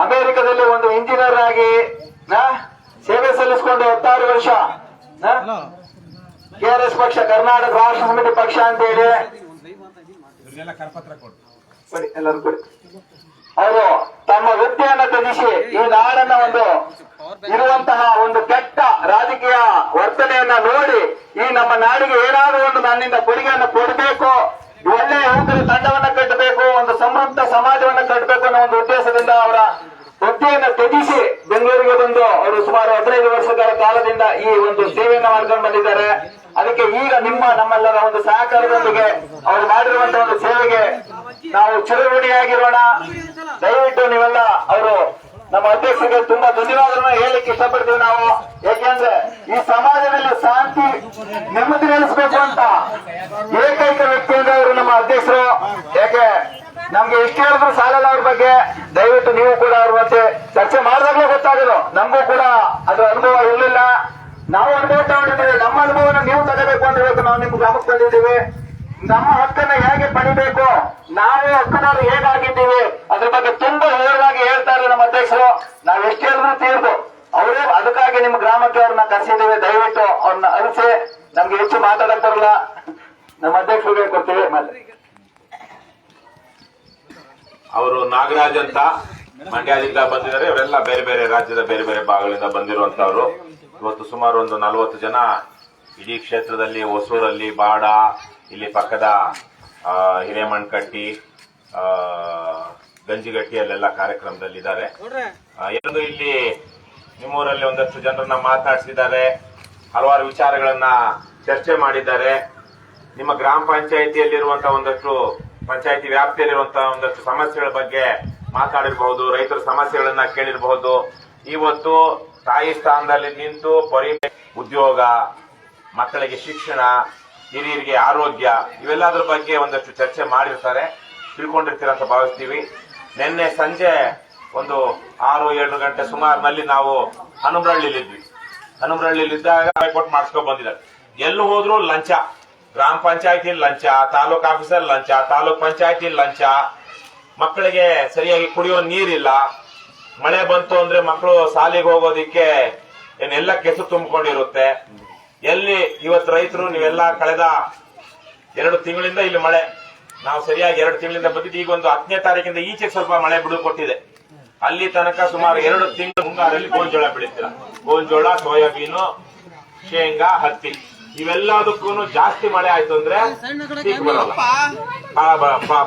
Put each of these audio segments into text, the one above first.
ಅಮೆರಿಕದಲ್ಲಿ ಒಂದು ಇಂಜಿನಿಯರ್ ಆಗಿ ಸೇವೆ ಸಲ್ಲಿಸಿಕೊಂಡು ಹತ್ತಾರು ವರ್ಷ ಕೆಆರ್ಎಸ್ ಪಕ್ಷ ಕರ್ನಾಟಕ ರಾಷ್ಟ್ರ ಸಮಿತಿ ಪಕ್ಷ ಅಂತ ಹೇಳಿ ಅವರು ತಮ್ಮ ವೃತ್ತಿಯನ್ನ ತ್ಯಜಿಸಿ ಈ ನಾಡನ್ನ ಒಂದು ಇರುವಂತಹ ಒಂದು ಕೆಟ್ಟ ರಾಜಕೀಯ ವರ್ತನೆಯನ್ನ ನೋಡಿ ಈ ನಮ್ಮ ನಾಡಿಗೆ ಏನಾದರೂ ಒಂದು ನನ್ನಿಂದ ಕೊಡುಗೆಯನ್ನು ಕೊಡಬೇಕು ಒಳ್ಳೆಯ ಯುವಕರ ತಂಡವನ್ನ ಕಟ್ಟಬೇಕು, ಒಂದು ಸಮೃದ್ಧ ಸಮಾಜವನ್ನ ಕಟ್ಟಬೇಕು ಅನ್ನೋ ಒಂದು ಉದ್ದೇಶದಿಂದ ಅವರ ವೃತ್ತಿಯನ್ನು ತ್ಯಜಿಸಿ ಬೆಂಗಳೂರಿಗೆ ಬಂದು ಅವರು ಸುಮಾರು ಹದಿನೈದು ವರ್ಷಗಳ ಕಾಲದಿಂದ ಈ ಒಂದು ಸೇವೆಯನ್ನು ಮಾಡ್ಕೊಂಡು ಬಂದಿದ್ದಾರೆ. ಅದಕ್ಕೆ ಈಗ ನಿಮ್ಮ, ನಮ್ಮೆಲ್ಲರ ಒಂದು ಸಹಕಾರದೊಂದಿಗೆ ಅವರು ಮಾಡಿರುವಂತಹ ಒಂದು ಸೇವೆಗೆ ನಾವು ಚಿರಋಣಿಯಾಗಿರೋಣ ದಯವಿಟ್ಟು ನೀವೆಲ್ಲ ಅವರು ನಮ್ಮ ಅಧ್ಯಕ್ಷರಿಗೆ ತುಂಬಾ ಧನ್ಯವಾದಗಳನ್ನ ಹೇಳಲಿಕ್ಕೆ ಇಷ್ಟಪಡ್ತೀವಿ ನಾವು. ಯಾಕೆಂದ್ರೆ ಈ ಸಮಾಜದಲ್ಲಿ ಶಾಂತಿ ನೆಮ್ಮದಿ ನೆಲೆಸಬೇಕು ಅಂತ ಏಕೈಕ ವ್ಯಕ್ತಿ ಅಂದ್ರೆ ಅವರು ನಮ್ಮ ಅಧ್ಯಕ್ಷರು. ಯಾಕೆ? ನಮ್ಗೆ ಇಷ್ಟ ಹೇಳಿದ್ರು ಸಾಲಲ್ಲ ಅವ್ರ ಬಗ್ಗೆ. ದಯವಿಟ್ಟು ನೀವು ಕೂಡ ಅವ್ರ ಮತ್ತೆ ಚರ್ಚೆ ಮಾಡಿದಾಗಲೇ ಗೊತ್ತಾಗೋದು. ನಮಗೂ ಕೂಡ ಅದ್ರ ಅನುಭವ ಇರಲಿಲ್ಲ. ನಾವು ಅನುಭವ ತಗೊಂಡಿದ್ದೇವೆ. ನಮ್ಮ ಅನುಭವನ ನೀವು ತಗೋಬೇಕು ಅಂತ ಹೇಳಿ ನಾವು ನಿಮ್ಗೆ ಗಮನಕ್ಕೆ ತಂದಿದ್ದೀವಿ ನಮ್ಮ ಹಕ್ಕನ್ನ ಹೇಗೆ ಪಡಿಬೇಕು? ನಾವು ಹಕ್ಕನವ್ರು ಹೇಗಾಗಿದ್ದೀವಿ? ಅದ್ರ ಬಗ್ಗೆ ತುಂಬಾ ವಿವರವಾಗಿ ಹೇಳ್ತಾರೆ ನಮ್ಮ ಅಧ್ಯಕ್ಷರು. ನಾವ್ ಎಷ್ಟು ಹೇಳಿದ್ರು ತೀರ್ದು. ಅವರೇ ಅದಕ್ಕಾಗಿ ನಿಮ್ಮ ಗ್ರಾಮಕ್ಕೆ ಅವ್ರನ್ನ ಕರೆಸಿದ್ದೀವಿ. ದಯವಿಟ್ಟು ಅವ್ರನ್ನ ಅರಿಸಿ. ನಮ್ಗೆ ಹೆಚ್ಚು ಮಾತಾಡಕ್ ನಮ್ಮ ಅಧ್ಯಕ್ಷರಿಗೆ ಕೊಡ್ತೀವಿ. ಅವರು ನಾಗರಾಜ್ ಅಂತ ಮಂಡ್ಯದಿಂದ ಬಂದಿದ್ದಾರೆ. ಇವರೆಲ್ಲ ಬೇರೆ ಬೇರೆ ರಾಜ್ಯದ ಬೇರೆ ಬೇರೆ ಭಾಗಗಳಿಂದ ಬಂದಿರುವಂತವ್ರು. ಇವತ್ತು ಸುಮಾರು ಒಂದು ನಲವತ್ತು ಜನ ಇಡೀ ಕ್ಷೇತ್ರದಲ್ಲಿ ಹೊಸೂರಲ್ಲಿ ಬಾಡ ಇಲ್ಲಿ ಪಕ್ಕದ ಹಿರೇಮಣ್ಕಟ್ಟಿ ಗಂಜಿಗಟ್ಟಿಯಲ್ಲೆಲ್ಲ ಕಾರ್ಯಕ್ರಮದಲ್ಲಿದ್ದಾರೆ. ಎಂದು ಇಲ್ಲಿ ನಿಮ್ಮೂರಲ್ಲಿ ಒಂದಷ್ಟು ಜನರನ್ನ ಮಾತಾಡಿಸಿದ್ದಾರೆ ಹಲವಾರು ವಿಚಾರಗಳನ್ನ ಚರ್ಚೆ ಮಾಡಿದ್ದಾರೆ. ನಿಮ್ಮ ಗ್ರಾಮ ಪಂಚಾಯಿತಿಯಲ್ಲಿರುವಂತಹ ಒಂದಷ್ಟು ಪಂಚಾಯಿತಿ ವ್ಯಾಪ್ತಿಯಲ್ಲಿರುವಂತ ಒಂದಷ್ಟು ಸಮಸ್ಯೆಗಳ ಬಗ್ಗೆ ಮಾತಾಡಿರಬಹುದು ರೈತರ ಸಮಸ್ಯೆಗಳನ್ನ ಕೇಳಿರಬಹುದು. ಇವತ್ತು ತಾಯಿ ಸ್ಥಾನದಲ್ಲಿ ನಿಂತು ಪರಿ ಉದ್ಯೋಗ ಮಕ್ಕಳಿಗೆ ಶಿಕ್ಷಣ, ಹಿರಿಯರಿಗೆ ಆರೋಗ್ಯ, ಇವೆಲ್ಲದರ ಬಗ್ಗೆ ಒಂದಷ್ಟು ಚರ್ಚೆ ಮಾಡಿರ್ತಾರೆ. ತಿಳ್ಕೊಂಡಿರ್ತೀರ ಅಂತ ಭಾವಿಸ್ತೀವಿ. ನಿನ್ನೆ ಸಂಜೆ ಒಂದು ಆರು, ಏಳು ಗಂಟೆ ಸುಮಾರಿನಲ್ಲಿ ನಾವು ಹನುಮರಳ್ಳಿಲಿದ್ವಿ ಹನುಮರಳ್ಳಿಲಿದ್ದಾಗ ಕೊಟ್ಟು ಮಾಡಿಸ್ಕೊಂಡ್ ಬಂದಿದ್ದಾರೆ. ಎಲ್ಲಿ ಹೋದ್ರು ಲಂಚ. ಗ್ರಾಮ ಪಂಚಾಯತಿ ಲಂಚ, ತಾಲೂಕ್ ಆಫೀಸಲ್ಲಿ ಲಂಚ, ತಾಲೂಕ್ ಪಂಚಾಯತಿ ಲಂಚ. ಮಕ್ಕಳಿಗೆ ಸರಿಯಾಗಿ ಕುಡಿಯೋ ನೀರಿಲ್ಲ. ಮಳೆ ಬಂತು ಅಂದ್ರೆ ಮಕ್ಕಳು ಶಾಲೆಗೆ ಹೋಗೋದಿಕ್ಕೆ ಏನೆಲ್ಲ ಕೆಸರು ತುಂಬಿಕೊಂಡಿರುತ್ತೆ. ಎಲ್ಲಿ ಇವತ್ತು ರೈತರು ನೀವೆಲ್ಲ ಕಳೆದ ಎರಡು ತಿಂಗಳಿಂದ ಇಲ್ಲಿ ಮಳೆ. ನಾವು ಸರಿಯಾಗಿ ಎರಡು ತಿಂಗಳಿಂದ ಬಂದಿದ್ದು ಈಗ ಒಂದು ಹತ್ತನೇ ತಾರೀಕಿಂದ ಈಚೆಗೆ ಸ್ವಲ್ಪ ಮಳೆ ಬಿಡು ಕೊಟ್ಟಿದೆ. ಅಲ್ಲಿ ತನಕ ಸುಮಾರು ಎರಡು ತಿಂಗಳು ಮುಂಗಾರಲ್ಲಿ ಗೋಂಜೋಳ ಬೆಳೀತೀರ ಗೋಂಜೋಳ ಸೋಯಾಬೀನು ಶೇಂಗಾ ಹತ್ತಿ ಇವೆಲ್ಲದಕ್ಕೂ ಜಾಸ್ತಿ ಮಳೆ ಆಯ್ತು ಅಂದ್ರೆ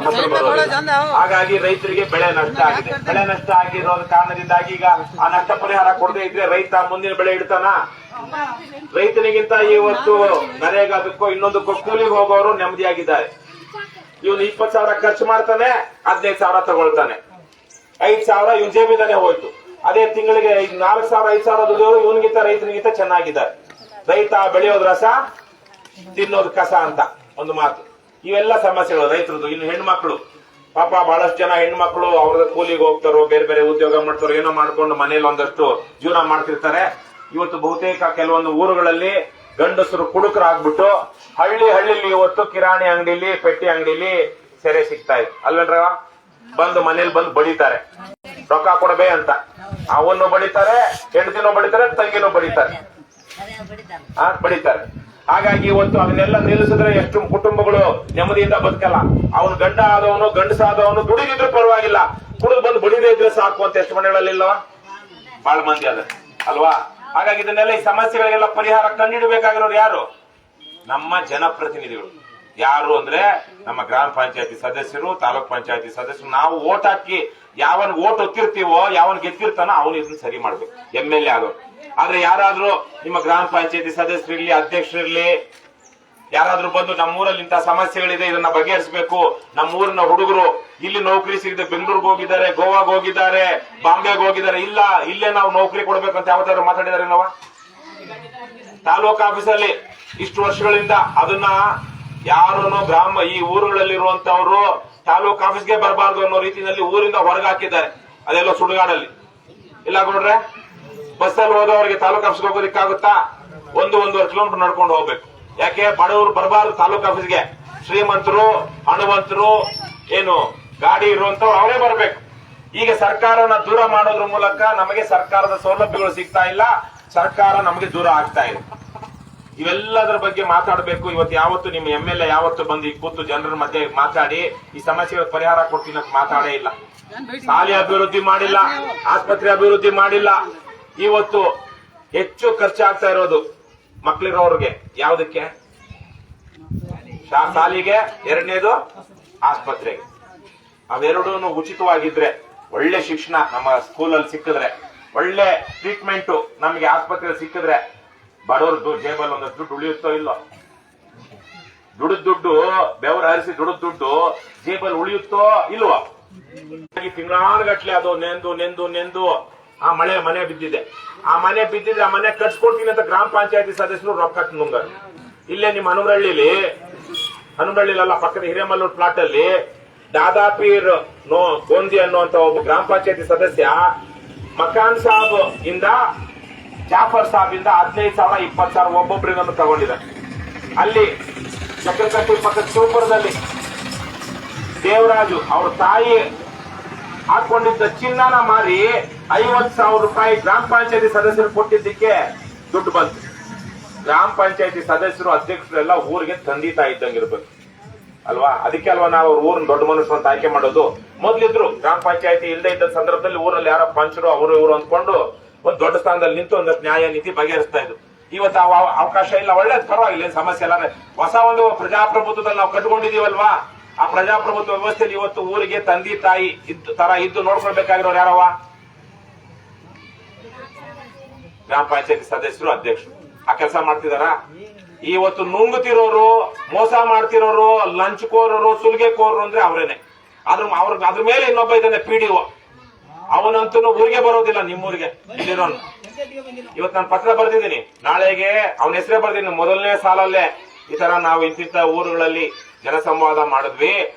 ಫಸಲು ಬರೋದಿಲ್ಲ. ಹಾಗಾಗಿ ರೈತರಿಗೆ ಬೆಳೆ ನಷ್ಟ ಆಗಿದೆ. ಬೆಳೆ ನಷ್ಟ ಆಗಿರೋ ಕಾರಣದಿಂದಾಗಿ ಈಗ ಆ ನಷ್ಟ ಪರಿಹಾರ ಕೊಡದೆ ಇದ್ರೆ ರೈತ ಮುಂದಿನ ಬೆಳೆ ಇಡ್ತಾನ? ರೈತನಿಗಿಂತ ಇವತ್ತು ನರೇಗಾದಕ್ಕೋ ಇನ್ನೊಂದಕ್ಕೋ ಕೂಲಿಗೆ ಹೋಗೋರು ನೆಮ್ಮದಿಯಾಗಿದ್ದಾರೆ. ಇವನು ಇಪ್ಪತ್ತು ಸಾವಿರ ಖರ್ಚು ಮಾಡ್ತಾನೆ, ಹದಿನೈದು ಸಾವಿರ ತಗೊಳ್ತಾನೆ. ಐದ್ ಸಾವಿರ ಇವನ್ ಜೇಬಿದಾನೆ ಹೋಯ್ತು. ಅದೇ ತಿಂಗಳಿಗೆ ನಾಲ್ಕು ಸಾವಿರ, ಐದ್ ಸಾವಿರ ದುಡಿಯೋರು ಇವನಿಗಿಂತ ರೈತನಿಗಿಂತ ಚೆನ್ನಾಗಿದ್ದಾರೆ. ರೈತ ಬೆಳೆಯೋದು ರಸ, ತಿನ್ನೋದು ಕಸ ಅಂತ ಒಂದು ಮಾತು. ಇವೆಲ್ಲ ಸಮಸ್ಯೆಗಳು ರೈತರದ್ದು, ಇನ್ನು ಹೆಣ್ಮಕ್ಳು. ಪಾಪ ಬಹಳಷ್ಟು ಜನ ಹೆಣ್ಮಕ್ಳು ಅವ್ರದ ಕೂಲಿಗೆ ಹೋಗ್ತಾರೋ, ಬೇರೆ ಬೇರೆ ಉದ್ಯೋಗ ಮಾಡ್ತಾರೋ, ಏನೋ ಮಾಡ್ಕೊಂಡು ಮನೇಲಿ ಒಂದಷ್ಟು ಜೀವನ ಮಾಡ್ತಿರ್ತಾರೆ. ಇವತ್ತು ಬಹುತೇಕ ಕೆಲವೊಂದು ಊರುಗಳಲ್ಲಿ ಗಂಡಸರು ಕುಡುಕರಾಗ್ಬಿಟ್ಟು ಹಳ್ಳಿ ಹಳ್ಳಿಲಿ ಇವತ್ತು ಕಿರಾಣಿ ಅಂಗಡಿಲಿ, ಪೆಟ್ಟಿ ಅಂಗಡಿಲಿ ಸೆರೆ ಸಿಗ್ತಾ ಇದೆ. ಅಲ್ವೇನ್ರ? ಬಂದು ಮನೇಲಿ ಬಂದು ಬಡಿತಾರೆ. ರೊಕ್ಕ ಕೊಡಬೇ ಅಂತ. ಅವನು ಬಡಿತಾರೆ, ಹೆಂಡತಿನೂ ಬಡಿತಾರೆ, ತಂಗಿನೂ ಬಡಿತಾರೆ. ಬಡಿತಾರೆ. ಹಾಗಾಗಿ ಇವತ್ತು ಅದನ್ನೆಲ್ಲ ನಿಲ್ಲಿಸಿದ್ರೆ ಎಷ್ಟು ಕುಟುಂಬಗಳು ನೆಮ್ಮದಿಯಿಂದ ಬದುಕಲ್ಲ. ಅವನು ಗಂಡ ಆದವನು ಗಂಡಸಾದವನು ದುಡಿದಿದ್ರು ಪರವಾಗಿಲ್ಲ. ಕುಡಿದು ಬಂದು ಬಡಿದೇ ಇದ್ರೆ ಸಾಕು ಅಂತ ಎಷ್ಟು ಮನೆಗಳಲ್ಲಿ ಇಲ್ಲವಾ? ಬಹಳ ಮಂದಿ ಅದ ಅಲ್ವಾ? ಹಾಗಾಗಿ ಇದನ್ನೆಲ್ಲ ಈ ಸಮಸ್ಯೆಗಳಿಗೆಲ್ಲ ಪರಿಹಾರ ಕಂಡಿಡಬೇಕಾಗಿರೋರು ಯಾರು? ನಮ್ಮ ಜನಪ್ರತಿನಿಧಿಗಳು. ಯಾರು ಅಂದ್ರೆ ನಮ್ಮ ಗ್ರಾಮ ಪಂಚಾಯತಿ ಸದಸ್ಯರು, ತಾಲೂಕ್ ಪಂಚಾಯತಿ ಸದಸ್ಯರು. ನಾವು ಓಟ್ ಹಾಕಿ ಯಾವನ್ ಓಟ್ ಒತ್ತಿರ್ತೀವೋ, ಯಾವನ್ ಗೆದ್ದಿರ್ತಾನೋ ಅವನು ಇದನ್ನ ಸರಿ ಮಾಡ್ಬೇಕು. ಎಂ ಎಲ್ ಎ ಆದ್ರೆ ಯಾರಾದ್ರೂ ನಿಮ್ಮ ಗ್ರಾಮ ಪಂಚಾಯತಿ ಸದಸ್ಯರಿರ್ಲಿ, ಅಧ್ಯಕ್ಷರಿರ್ಲಿ ಯಾರಾದ್ರೂ ಬಂದು ನಮ್ಮೂರಲ್ಲಿ ಇಂಥ ಸಮಸ್ಯೆಗಳಿದೆ, ಇದನ್ನ ಬಗೆಹರಿಸಬೇಕು. ನಮ್ಮೂರಿನ ಹುಡುಗರು ಇಲ್ಲಿ ನೌಕರಿ ಸಿಗದೆ ಬೆಂಗಳೂರಿಗೆ ಹೋಗಿದ್ದಾರೆ, ಗೋವಾಗೆ ಹೋಗಿದ್ದಾರೆ, ಬಾಂಬೆಗೆ ಹೋಗಿದ್ದಾರೆ. ಇಲ್ಲ, ಇಲ್ಲೇ ನಾವು ನೌಕರಿ ಕೊಡ್ಬೇಕಂತ ಯಾವತ್ತಾದ್ರು ಮಾತಾಡಿದಾರೆ ನಾವ? ತಾಲೂಕ್ ಆಫೀಸಲ್ಲಿ ಇಷ್ಟು ವರ್ಷಗಳಿಂದ ಅದನ್ನ ಯಾರನ್ನು ಗ್ರಾಮ, ಈ ಊರುಗಳಲ್ಲಿರುವಂತವ್ರು ತಾಲೂಕ್ ಆಫೀಸ್ಗೆ ಬರಬಾರ್ದು ಅನ್ನೋ ರೀತಿಯಲ್ಲಿ ಊರಿಂದ ಹೊರಗೆ ಹಾಕಿದ್ದಾರೆ. ಅದೆಲ್ಲ ಸುಡುಗಾಡಲ್ಲಿ. ಇಲ್ಲ ನೋಡ್ರೆ ಬಸ್ಸಲ್ಲಿ ಹೋದವರಿಗೆ ತಾಲೂಕ್ ಆಫೀಸ್ಗೆ ಹೋಗೋದಿಕ್ಕಾಗುತ್ತಾ? ಒಂದು, ಒಂದೂವರೆ ಕಿಲೋಮೀಟರ್ ನಡ್ಕೊಂಡು ಹೋಗ್ಬೇಕು. ಯಾಕೆ ಬಡವರು ಬರಬಾರ್ದು ತಾಲೂಕ್ ಆಫೀಸ್ಗೆ? ಶ್ರೀಮಂತರು ಹಣವಂತರು ಏನು, ಗಾಡಿ ಇರುವಂತವ್ರು ಅವರೇ ಬರಬೇಕು. ಈಗ ಸರ್ಕಾರನ ದೂರ ಮಾಡೋದ್ರ ಮೂಲಕ ನಮಗೆ ಸರ್ಕಾರದ ಸೌಲಭ್ಯಗಳು ಸಿಗ್ತಾ ಇಲ್ಲ. ಸರ್ಕಾರ ನಮಗೆ ದೂರ ಆಗ್ತಾ ಇದೆ. ಇವೆಲ್ಲದರ ಬಗ್ಗೆ ಮಾತಾಡಬೇಕು. ಇವತ್ತು ಯಾವತ್ತು ನಿಮ್ಮ ಎಂ ಎಲ್ ಎ ಯಾವತ್ತು ಬಂದು ಈ ಕೂತು ಜನರ ಮಧ್ಯೆ ಮಾತಾಡಿ, ಈ ಸಮಸ್ಯೆಗಳ ಪರಿಹಾರ ಕೊಡ್ತೀನಿ ಅಂತ ಮಾತಾಡೇ ಇಲ್ಲ. ಶಾಲೆ ಅಭಿವೃದ್ಧಿ ಮಾಡಿಲ್ಲ, ಆಸ್ಪತ್ರೆ ಅಭಿವೃದ್ಧಿ ಮಾಡಿಲ್ಲ. ಇವತ್ತು ಹೆಚ್ಚು ಖರ್ಚಾಗ್ತಾ ಇರೋದು ಮಕ್ಳಿರೋರ್ಗೆ ಯಾವ್ದಕ್ಕೆ? ಶಾಲೆಗೆ, ಎರಡನೇದು ಆಸ್ಪತ್ರೆಗೆ. ಅವೆರಡೂ ಉಚಿತವಾಗಿದ್ರೆ ಒಳ್ಳೆ ಶಿಕ್ಷಣ ನಮ್ಮ ಸ್ಕೂಲಲ್ಲಿ ಸಿಕ್ಕಿದ್ರೆ, ಒಳ್ಳೆ ಟ್ರೀಟ್ಮೆಂಟ್ ನಮಗೆ ಆಸ್ಪತ್ರೆಯಲ್ಲಿ ಸಿಕ್ಕಿದ್ರೆ ಬಡವ್ರದ್ದು ಜೇಬಲ್ ಒಂದಷ್ಟು ದುಡ್ಡು ಉಳಿಯುತ್ತೋ ಇಲ್ಲೋ? ದುಡಿದ ದುಡ್ಡು, ಬೆವರು ಹರಿಸಿ ದುಡಿದ ದುಡ್ಡು ಜೇಬಲ್ ಉಳಿಯುತ್ತೋ ಇಲ್ವೋ? ತಿಂಗಳಾನುಗಟ್ಲೆ ಅದು ನೆಂದು ನೆಂದು ನೆಂದು ಆ ಮಳೆ, ಮನೆ ಬಿದ್ದಿದೆ. ಆ ಮನೆ ಬಿದ್ದಿದೆ ಆ ಮನೆ ಕಟ್ಸ್ಕೊಡ್ತೀನಿ ಅಂತ ಗ್ರಾಮ ಪಂಚಾಯತಿ ಸದಸ್ಯರು ರೊಕ್ಕ ನುಂಗ ಇಲ್ಲೇ ನಿಮ್ಮ ಹನುಮರಳ್ಳಿಲಿ, ಹನುಮರಳ್ಳಿಲಲ್ಲ, ಪಕ್ಕದ ಹಿರೇಮಲ್ಲೂರ್ ಪ್ಲಾಟ್ ಅಲ್ಲಿ ದಾದಾಪೀರ್ ನೋ ಗೋಂದಿ ಅನ್ನುವಂತ ಒಬ್ಬ ಗ್ರಾಮ ಪಂಚಾಯತಿ ಸದಸ್ಯ ಮಕಾನ್ ಸಾಬ್ ಇಂದ ಜಾಫರ್ ಸಾಬ್ ಇಂದ ಹದಿನೈದು ಸಾವಿರ, ಇಪ್ಪತ್ತು ಸಾವಿರ ಒಬ್ಬೊಬ್ಬರಿಗೊಂದು ತಗೊಂಡಿದ್ದಾರೆ ಅಲ್ಲಿ ಚಕ್ರಕಟ್ಟಿ ಪಕ್ಕದ ಶಿವಪುರದಲ್ಲಿ ದೇವರಾಜು ಅವ್ರ ತಾಯಿ ಹಾಕೊಂಡಿದ್ದ ಚಿನ್ನನ ಮಾರಿ ಐವತ್ ಸಾವಿರ ರೂಪಾಯಿ ಗ್ರಾಮ ಪಂಚಾಯತಿ ಸದಸ್ಯರು ಕೊಟ್ಟಿದ್ದಕ್ಕೆ ದುಡ್ಡು ಬಂತು. ಗ್ರಾಮ ಪಂಚಾಯತಿ ಸದಸ್ಯರು, ಅಧ್ಯಕ್ಷರೆಲ್ಲ ಊರಿಗೆ ತಂದಿತಾ ಇದ್ದಂಗಿರ್ಬೇಕು ಅಲ್ವಾ? ಅದಕ್ಕೆ ಅಲ್ವಾ ನಾವು ಊರಿನ ದೊಡ್ಡ ಮನುಷ್ಯರು ಅಂತ ಆಯ್ಕೆ ಮಾಡೋದು? ಮೊದ್ಲಿದ್ರು ಗ್ರಾಮ ಪಂಚಾಯತಿ ಇಲ್ಲದೆ ಇದ್ದ ಸಂದರ್ಭದಲ್ಲಿ ಊರಲ್ಲಿ ಯಾರೋ ಪಂಚರು, ಅವರು ಇವರು ಅಂದ್ಕೊಂಡು ಒಂದ್ ದೊಡ್ಡ ಸ್ಥಾನದಲ್ಲಿ ನಿಂತು ಒಂದು ನ್ಯಾಯ ನೀತಿ ಬಗೆಹರಿಸ್ತಾ ಇದ್ರು. ಇವತ್ತು ಅವ- ಅವಕಾಶ ಇಲ್ಲ, ಒಳ್ಳೇದು ಪರವಾಗಿಲ್ಲ ಸಮಸ್ಯೆ ಇಲ್ಲ. ಹೊಸ ಒಂದು ಪ್ರಜಾಪ್ರಭುತ್ವದಲ್ಲಿ ನಾವು ಕಟ್ಕೊಂಡಿದೀವಲ್ವಾ ಆ ಪ್ರಜಾಪ್ರಭುತ್ವ ವ್ಯವಸ್ಥೆಯಲ್ಲಿ ಇವತ್ತು ಊರಿಗೆ ತಂದೆ ತಾಯಿ ಇದ್ದು ತರ ಇದ್ದು ನೋಡ್ಕೊಳ್ಬೇಕಾಗಿರೋರು ಯಾರವ ಗ್ರಾಮ ಪಂಚಾಯತಿ ಸದಸ್ಯರು ಅಧ್ಯಕ್ಷರು. ಆ ಕೆಲಸ ಮಾಡ್ತಿದಾರ? ಇವತ್ತು ನುಂಗುತ್ತಿರೋರು, ಮೋಸ ಮಾಡ್ತಿರೋರು ಲಂಚ್ ಕೋರೋರು ಸುಲ್ಗೆ ಕೋರರು ಅಂದ್ರೆ ಅವರೇನೆ. ಅದ್ರ ಅವ್ರ, ಅದ್ರ ಮೇಲೆ ಇನ್ನೊಬ್ಬ ಇದ್ದಾನೆ ಪಿ ಡಿ ಅವನಂತೂ ಊರಿಗೆ ಬರೋದಿಲ್ಲ ನಿಮ್ಮೂರಿಗೆ. ಇಲ್ಲಿರೋನು. ಇವತ್ತು ನಾನು ಪತ್ರ ಬರ್ದಿದ್ದೀನಿ. ನಾಳೆಗೆ ಅವನ ಹೆಸರೇ ಬರ್ದಿದ್ದೀನಿ. ಮೊದಲನೇ ಸಾಲಲ್ಲೇ. ಈ ತರ ನಾವು ಇಂತಿಂತ ಊರುಗಳಲ್ಲಿ ಜನಸಂವಾದ ಮಾಡಿದ್ವಿ.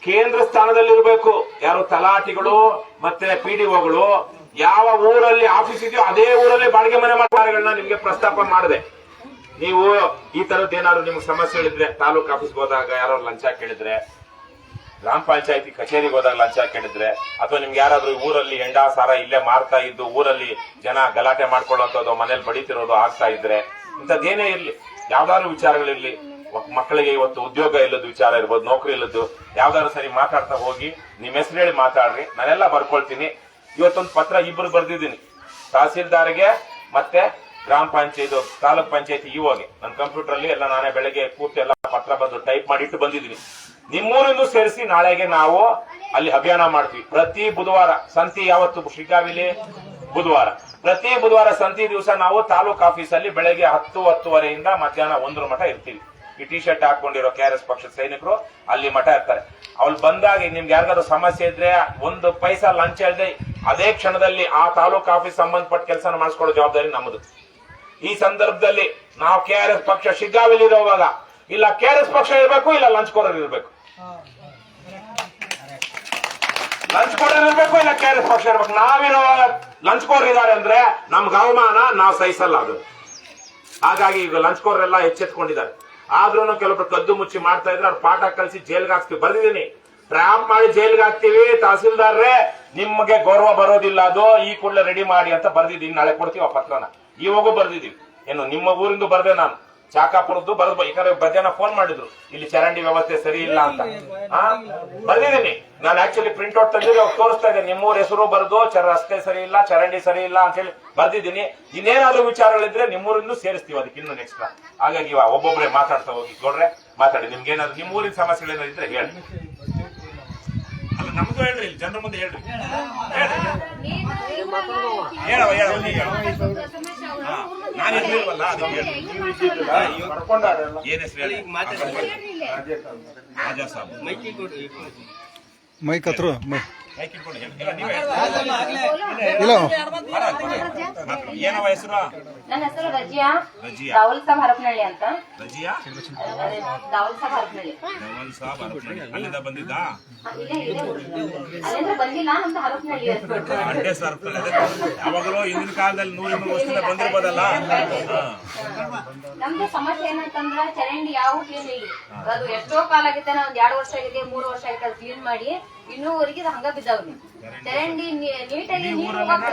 ಕೇಂದ್ರ ಸ್ಥಾನದಲ್ಲಿ ಇರಬೇಕು ಯಾರು ತಲಾಟಿಗಳು ಮತ್ತೆ ಪಿಡಿಒಗಳು ಯಾವ ಊರಲ್ಲಿ ಆಫೀಸ್ ಇದೆಯೋ ಅದೇ ಊರಲ್ಲಿ ಬಾಡಿಗೆ ಮನೆ ಮಾಡ್ಗಳನ್ನ ನಿಮ್ಗೆ ಪ್ರಸ್ತಾಪ ಮಾಡಿದೆ. ನೀವು ಈ ತರದ್ ಏನಾದ್ರು ನಿಮ್ಗೆ ಸಮಸ್ಯೆಗಳಿದ್ರೆ ತಾಲೂಕ್ ಆಫೀಸ್ಗೆ ಹೋದಾಗ ಯಾರೋ ಲಂಚ ಕೇಳಿದ್ರೆ, ಗ್ರಾಮ ಪಂಚಾಯತಿ ಕಚೇರಿಗೆ ಹೋದಾಗ ಲಂಚ ಕೇಳಿದ್ರೆ, ಅಥವಾ ನಿಮ್ಗೆ ಯಾರಾದ್ರೂ ಊರಲ್ಲಿ ಎಂಡ ಸಾರ ಇಲ್ಲೇ ಮಾರ್ತಾ ಇದ್ದು ಊರಲ್ಲಿ ಜನ ಗಲಾಟೆ ಮಾಡ್ಕೊಳ್ಳೋಂಥದ್ದು ಮನೇಲಿ ಬಡಿತಿರೋದು ಆಗ್ತಾ ಇದ್ರೆ ಇಂಥದ್ದೇನೇ ಇರ್ಲಿ. ಯಾವ್ದಾದ್ರು ವಿಚಾರಗಳಿರ್ಲಿ ಮಕ್ಕಳಿಗೆ ಇವತ್ತು ಉದ್ಯೋಗ ಇಲ್ಲದ ವಿಚಾರ ಇರ್ಬೋದು, ನೌಕರಿ ಇಲ್ಲದ್ದು, ಯಾವ್ದಾದ್ರು ಸರಿ ಮಾತಾಡ್ತಾ ಹೋಗಿ ನಿಮ್ಮ ಹೆಸರು ಹೇಳಿ ಮಾತಾಡ್ರಿ, ನಾನೆಲ್ಲ ಬರ್ಕೊಳ್ತೀನಿ. ಇವತ್ತೊಂದು ಪತ್ರ ಇಬ್ರು ಬರ್ದಿದ್ದೀನಿ. ತಹಸೀಲ್ದಾರ್ಗೆ ಮತ್ತೆ ಗ್ರಾಮ ಪಂಚಾಯತ್, ತಾಲೂಕ್ ಪಂಚಾಯತಿ ಇವಾಗೆ ನನ್ನ ಕಂಪ್ಯೂಟರ್ ಅಲ್ಲಿ ಎಲ್ಲ ನಾನೇ ಬೆಳಗ್ಗೆ ಕೂತು ಎಲ್ಲ ಪತ್ರ ಬಂದು ಟೈಪ್ ಮಾಡಿ ಇಟ್ಟು ಬಂದಿದ್ದೀನಿ. ನಿಮ್ಮೂರಿಂದು ಸೇರಿಸಿ ನಾಳೆಗೆ ನಾವು ಅಲ್ಲಿ ಅಭಿಯಾನ ಮಾಡ್ತೀವಿ. ಪ್ರತಿ ಬುಧವಾರ ಸಂತಿ ಯಾವತ್ತು ಶ್ರೀಕಾವಿಲಿ? ಬುಧವಾರ. ಪ್ರತಿ ಬುಧವಾರ ಸಂತಿ ದಿವಸ ನಾವು ತಾಲೂಕ್ ಆಫೀಸಲ್ಲಿ ಬೆಳಗ್ಗೆ ಹತ್ತು ಹತ್ತುವರೆಯಿಂದ ಮಧ್ಯಾಹ್ನ ಒಂದರ ಮಠ ಇರ್ತೀವಿ. ಈ ಟಿ ಶರ್ಟ್ ಹಾಕೊಂಡಿರೋ ಕೆ ಆರ್ ಎಸ್ ಪಕ್ಷದ ಸೈನಿಕರು ಅಲ್ಲಿ ಮಠ ಇರ್ತಾರೆ. ಅವ್ರು ಬಂದಾಗ ನಿಮ್ಗೆ ಯಾರಿಗಾದ್ರು ಸಮಸ್ಯೆ ಇದ್ರೆ ಒಂದು ಪೈಸಾ ಲಂಚ ಇಲ್ಲದೆ ಅದೇ ಕ್ಷಣದಲ್ಲಿ ಆ ತಾಲೂಕ್ ಆಫೀಸ್ ಸಂಬಂಧಪಟ್ಟ ಕೆಲಸ ಮಾಡಿಸ್ಕೊಳ್ಳೋ ಜವಾಬ್ದಾರಿ ನಮ್ಮದು. ಈ ಸಂದರ್ಭದಲ್ಲಿ ನಾವು ಕೆ ಆರ್ ಎಸ್ ಪಕ್ಷ ಶಿಗ್ಗಾವಿಲಿ ಇರೋವಾಗ ಇಲ್ಲ ಕೆ ಆರ್ ಎಸ್ ಪಕ್ಷ ಇರಬೇಕು, ಇಲ್ಲ ಲಂಚ್ ಕೊಡೋರು ಇರಬೇಕು. ಲಂಚ್ ಕೊಡೋರು ಇರಬೇಕು, ಇಲ್ಲ ಕೆ ಆರ್ ಎಸ್ ಪಕ್ಷ ಇರಬೇಕು. ನಾವಿರೋವಾಗ ಲಂಚ್ ಕೋರ್ ಇದಾರೆ ಅಂದ್ರೆ ನಮ್ಗೆ ಅವಮಾನ, ನಾವು ಸಹಿಸಲ್ಲ ಅದು. ಹಾಗಾಗಿ ಈಗ ಲಂಚ್ ಕೋರೆಲ್ಲ ಎಚ್ಚೆತ್ಕೊಂಡಿದ್ದಾರೆ. ಆದ್ರೂ ಕೆಲವೊಬ್ರು ಕದ್ದು ಮುಚ್ಚಿ ಮಾಡ್ತಾ ಇದ್ರೆ ಅವ್ರು ಪಾಠ ಕಲಿಸಿ ಜೈಲ್ಗೆ ಹಾಕ್ತೀವಿ ಬರ್ದಿದ್ದೀನಿ. ಟ್ರ್ಯಾಪ್ ಮಾಡಿ ಜೈಲ್ಗೆ ಹಾಕ್ತಿವಿ, ತಹಸೀಲ್ದಾರ್ರೆ, ನಿಮಗೆ ಗೌರವ ಬರೋದಿಲ್ಲ ಅದು, ಈ ಕೂಡಲೇ ರೆಡಿ ಮಾಡಿ ಅಂತ ಬರ್ದಿದ್ದೀನಿ. ನಾಳೆ ಕೊಡ್ತೀವಿ ಆ ಪತ್ರನ ಇವಾಗೂ ಬರ್ದಿದ್ದೀವಿ. ಏನು, ನಿಮ್ಮ ಊರಿಂದ ಬರ್ದೆ ನಾನು. ಚಾಕಾಪುರದ್ದು ಬರೆದು ಯಾಕಂದ್ರೆ ಮಧ್ಯಾಹ್ನ ಫೋನ್ ಮಾಡಿದ್ರು. ಇಲ್ಲಿ ಚರಂಡಿ ವ್ಯವಸ್ಥೆ ಸರಿ ಇಲ್ಲ ಅಂತ. ಬರ್ದಿದ್ದೀನಿ. ನಾನು ಆಕ್ಚುಲಿ ಪ್ರಿಂಟ್ ಔಟ್ ತಂದಿದ್ರೆ ಅವ್ರು ತೋರಿಸ್ತಾ ಇದ್ದೇನೆ ನಿಮ್ಮೂರ ಹೆಸರು ಬರೆದು ಚ ರಸ್ತೆ ಸರಿ ಇಲ್ಲ ಚರಂಡಿ ಸರಿ ಇಲ್ಲ ಅಂತ ಹೇಳಿ ಬರ್ದಿದ್ದೀನಿ. ಇನ್ನೇನಾದ್ರೂ ವಿಚಾರಗಳಿದ್ರೆ ನಿಮ್ಮೂರಿಂದ ಸೇರಿಸ್ತೀವಿ ಅದಕ್ಕೆ ಇನ್ನು ನೆಕ್ಸ್ಟ್ ಹಾಗಾಗಿ ಒಬ್ಬೊಬ್ಬರೇ ಮಾತಾಡ್ತಾ ಹೋಗಿ. ಗೌಡ್ರೆ ಮಾತಾಡಿ. ನಿಮ್ಗೆ ಏನಾದ್ರು ನಿಮ್ಮ ಊರಿನ ಸಮಸ್ಯೆಗಳೇನಾದ್ರು ಇದ್ರೆ ಹೇಳಿ. ಅಲ್ಲ ನಮ್ದು ಹೇಳ್ರಿ ಇಲ್ಲಿ. ಜನರ ಮುಂದೆ ಹೇಳ್ರಿ. ಹೇಳವ ಹೇಳವ ನೀ ಹೇಳು ನಾನು ಇರ್ಲಿಲ್ವಲ್ಲ ಅದಕ್ಕೆ ಹೇಳಿ ಏನ್ ಹೆಸರು ಹೇಳಿ? ರಾಜಾ ಸಾಬ್. ಮೈಕ್ ಹತ್ರ. ನೀವೇ. ಏನವ ಹೆಸರು? ನನ್ನ ಹೆಸರು ರಜಿಯಾ. ರಜಿಯಾ. ರಾಹುಲ್ ಸಾಬ್ ಹರಪನಹಳ್ಳಿ ಅಂತ. ರಜಿಯಾ? ರಾಹುಲ್ ಸಾಬ್ ಹರಪನಹಳ್ಳಿ. ಧವಲ್ ಸಾಬ್ ಹರಪನಹಳ್ಳಿ. ಅಲ್ಲಿಂದ ಬಂದಿದ್ದ. ಅಲ್ಲಿಂದ ಬಂದಿಲ್ಲ ನಮ್ದು ಹರಪನಹಳ್ಳಿ ಸರ್ ಯಾವಾಗಲೂ ಹಿಂದಿನ ಕಾಲದಲ್ಲಿ ನೂರ ಇನ್ನೂರು ವರ್ಷದಿಂದ ಬಂದಿರ್ಬೋದಲ್ಲ? ನಮ್ದು ಸಮಸ್ಯೆ ಏನಂತಂದ್ರ ಚರಂಡಿ ಯಾವ ಕ್ಲೀನ್ ಇಲ್ಲ. ಅದು ಎಷ್ಟೋ ಕಾಲ ಆಗಿದೆ ಒಂದ್ ಎರಡು ವರ್ಷ ಆಗಿದೆ ಮೂರು ವರ್ಷ ಆಗಿದೆ ಅದು ಕ್ಲೀನ್ ಮಾಡಿ ಇನ್ನೂವರೆಗೆ ಇದು ಹಂಗ ಬಿದ್ದಾವ್ರಿ ಚರಂಡಿ ನೀ- ನೀಟಾಗಿ ನೀರು ಹೋಗಕ್ಕ-?